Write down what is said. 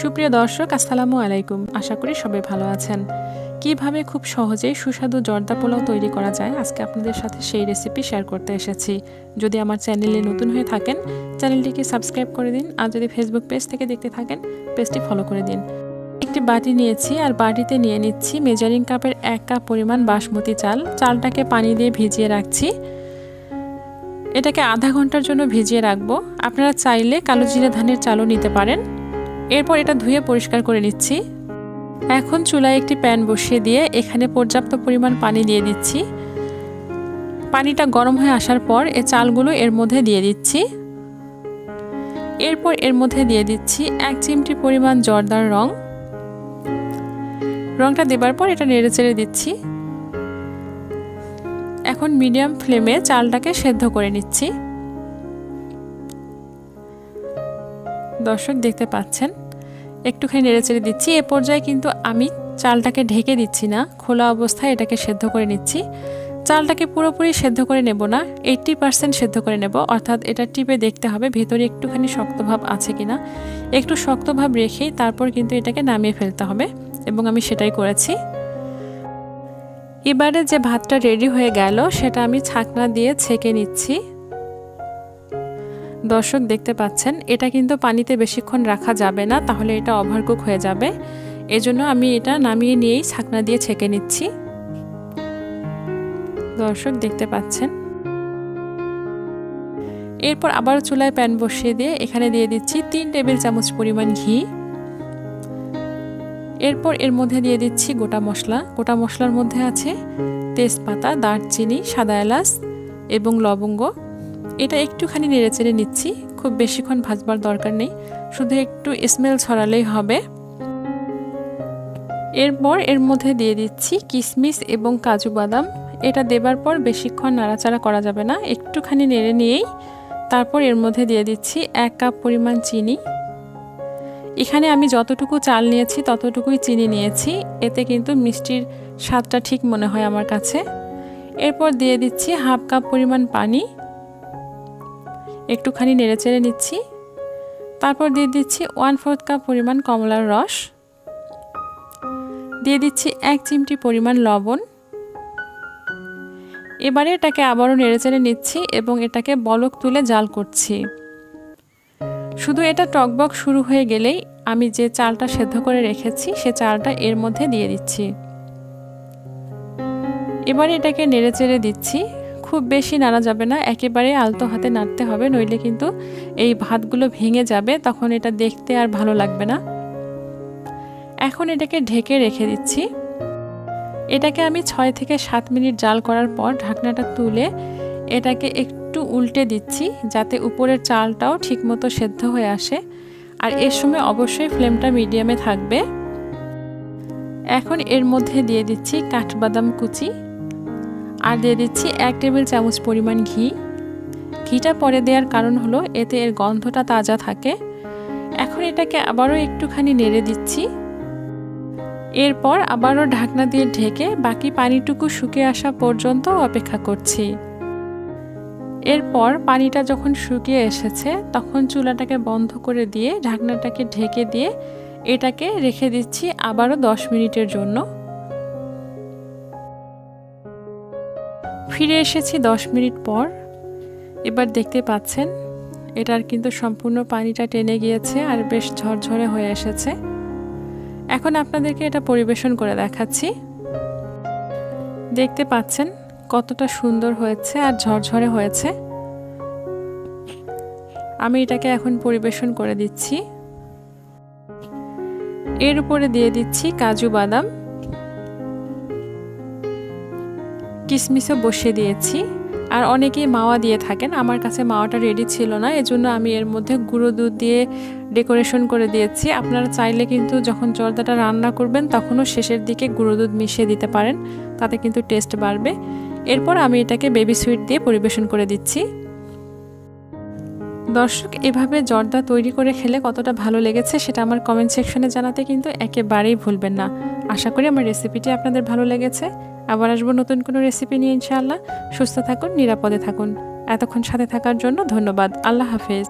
সুপ্রিয় দর্শক, আসসালামু আলাইকুম। আশা করি সবাই ভালো আছেন। কীভাবে খুব সহজেই সুস্বাদু জর্দা পোলাও তৈরি করা যায়, আজকে আপনাদের সাথে সেই রেসিপি শেয়ার করতে এসেছি। যদি আমার চ্যানেলে নতুন হয়ে থাকেন চ্যানেলটিকে সাবস্ক্রাইব করে দিন, আর যদি ফেসবুক পেজ থেকে দেখতে থাকেন পেজটি ফলো করে দিন। একটি বাটি নিয়েছি, আর বাটিতে নিয়ে নিচ্ছি মেজারিং কাপের এক কাপ পরিমাণ বাসমতি চাল। চালটাকে পানি দিয়ে ভিজিয়ে রাখছি। এটাকে আধা ঘণ্টার জন্য ভিজিয়ে রাখব। আপনারা চাইলে কালো জিরা ধানের চালও নিতে পারেন। এরপর এটা ধুয়ে পরিষ্কার করে নিচ্ছি। এখন চুলায় একটি প্যান বসিয়ে দিয়ে এখানে পর্যাপ্ত পরিমাণ পানি দিয়ে দিচ্ছি। পানিটা গরম হয়ে আসার পর এ চালগুলো এর মধ্যে দিয়ে দিচ্ছি। এরপর এর মধ্যে দিয়ে দিচ্ছি এক চিমটি পরিমাণ জর্দার রং। রংটা দেবার পর এটা নেড়ে চেড়ে দিচ্ছি। এখন মিডিয়াম ফ্লেমে চালটাকে সেদ্ধ করে নিচ্ছি। দর্শক দেখতে পাচ্ছেন। একটুখানি নেড়েচেড়ে দিচ্ছি। এ পর্যায়ে কিন্তু আমি চালটাকে ঢেকে দিচ্ছি না। খোলা অবস্থায় এটাকে সেদ্ধ করে নিচ্ছি। চালটাকে পুরোপুরি সেদ্ধ করে নেব না। এইট্টি পার্সেন্ট সেদ্ধ করে নেব। অর্থাৎ এটা টিপে দেখতে হবে ভেতরে একটুখানি শক্তভাব আছে কিনা। একটু শক্তভাব রেখেই তারপর কিন্তু এটাকে নামিয়ে ফেলতে হবে এবং আমি সেটাই করেছি। এবারে যে ভাতটা রেডি হয়ে গেল, সেটা আমি ছাকনা দিয়ে ছেঁকে নিচ্ছি। দর্শক দেখতে পাচ্ছেন, এটা কিন্তু পানিতে বেশিক্ষণ রাখা যাবে না, তাহলে এটা ওভারকুক হয়ে যাবে। এজন্য আমি এটা নামিয়ে নিয়েই ছাকনা দিয়ে ছেঁকে নিচ্ছি। দর্শক দেখতে পাচ্ছেন। এরপর আবার চুলায় প্যান বসিয়ে দিয়ে এখানে দিয়ে দিচ্ছি তিন টেবিল চামচ পরিমাণ ঘি। এরপর এর মধ্যে দিয়ে দিচ্ছি গোটা মশলা। গোটা মশলার মধ্যে আছে তেজপাতা, দারচিনি, সাদা এলাচ এবং লবঙ্গ। এটা একটুখানি নেড়েচেড়ে নিচ্ছি। খুব বেশিক্ষণ ভাজবার দরকার নেই। শুধু একটু স্মেল ছড়ালেই হবে। এরপর এর মধ্যে দিয়ে দিচ্ছি কিশমিশ এবং কাজু বাদাম। এটা দেবার পর বেশিক্ষণ নাড়াচাড়া করা যাবে না। একটুখানি নেড়ে নিয়েই তারপর এর মধ্যে দিয়ে দিচ্ছি এক কাপ পরিমাণ চিনি। এখানে আমি যতটুকু চাল নিয়েছি, ততটুকুই চিনি নিয়েছি। এতে কিন্তু মিষ্টির স্বাদটা ঠিক মনে হয় আমার কাছে। এরপর দিয়ে দিচ্ছি হাফ কাপ পরিমাণ পানি। একটুখানি নেড়েচেড়ে নিচ্ছি। তারপর দিয়ে দিচ্ছি ওয়ান ফোর্থ কাপ পরিমাণ কমলার রস। দিয়ে দিচ্ছি এক চিমটি পরিমাণ লবণ। এবারে এটাকে আবারও নেড়েচেড়ে নিচ্ছি এবং এটাকে বলক তুলে জাল করছি। শুধু এটা টকবক শুরু হয়ে গেলেই আমি যে চালটা সেদ্ধ করে রেখেছি, সে চালটা এর মধ্যে দিয়ে দিচ্ছি। এবারে এটাকে নেড়েচেড়ে দিচ্ছি। খুব বেশি নাড়া যাবে না, একেবারে আলতো হাতে নাড়তে হবে, নইলে কিন্তু এই ভাতগুলো ভেঙে যাবে, তখন এটা দেখতে আর ভালো লাগবে না। এখন এটাকে ঢেকে রেখে দিচ্ছি। এটাকে আমি ছয় থেকে সাত মিনিট জাল করার পর ঢাকনাটা তুলে এটাকে একটু উল্টে দিচ্ছি, যাতে উপরের চালটাও ঠিকমতো সেদ্ধ হয়ে আসে। আর এর সময় অবশ্যই ফ্লেমটা মিডিয়ামে থাকবে। এখন এর মধ্যে দিয়ে দিচ্ছি কাঠবাদাম কুচি। আর দিয়ে দিচ্ছি এক টেবিল চামচ পরিমাণ ঘি। ঘিটা পরে দেওয়ার কারণ হলো এতে এর গন্ধটা তাজা থাকে। এখন এটাকে আবারও একটুখানি নেড়ে দিচ্ছি। এরপর আবারও ঢাকনা দিয়ে ঢেকে বাকি পানিটুকু শুকিয়ে আসা পর্যন্ত অপেক্ষা করছি। এরপর পানিটা যখন শুকিয়ে এসেছে, তখন চুলাটাকে বন্ধ করে দিয়ে ঢাকনাটাকে ঢেকে দিয়ে এটাকে রেখে দিচ্ছি আবারও দশ মিনিটের জন্য। ফিরে এসেছি দশ মিনিট পর। এবার দেখতে পাচ্ছেন, এটার কিন্তু সম্পূর্ণ পানিটা টেনে গিয়েছে আর বেশ ঝরঝরে হয়ে এসেছে। এখন আপনাদেরকে এটা পরিবেশন করে দেখাচ্ছি। দেখতে পাচ্ছেন কতটা সুন্দর হয়েছে আর ঝরঝরে হয়েছে। আমি এটাকে এখন পরিবেশন করে দিচ্ছি। এর উপরে দিয়ে দিচ্ছি কাজু বাদাম। কিশমিশও বসিয়ে দিয়েছি। আর অনেকেই মাওয়া দিয়ে থাকেন। আমার কাছে মাওয়াটা রেডি ছিল না, এজন্য আমি এর মধ্যে গুঁড়ো দুধ দিয়ে ডেকোরেশন করে দিয়েছি। আপনারা চাইলে কিন্তু যখন জর্দাটা রান্না করবেন, তখনও শেষের দিকে গুঁড়ো দুধ মিশিয়ে দিতে পারেন। তাতে কিন্তু টেস্ট বাড়বে। এরপর আমি এটাকে বেবি সুইট দিয়ে পরিবেশন করে দিচ্ছি। দর্শক, এভাবে জর্দা তৈরি করে খেলে কতটা ভালো লেগেছে সেটা আমার কমেন্ট সেকশনে জানাতে কিন্তু একেবারেই ভুলবেন না। আশা করি আমার রেসিপিটি আপনাদের ভালো লেগেছে। আবার আসব নতুন কোনো রেসিপি নিয়ে ইনশাআল্লাহ। সুস্থ থাকুন, নিরাপদে থাকুন। এতক্ষণ সাথে থাকার জন্য ধন্যবাদ। আল্লাহ হাফেজ।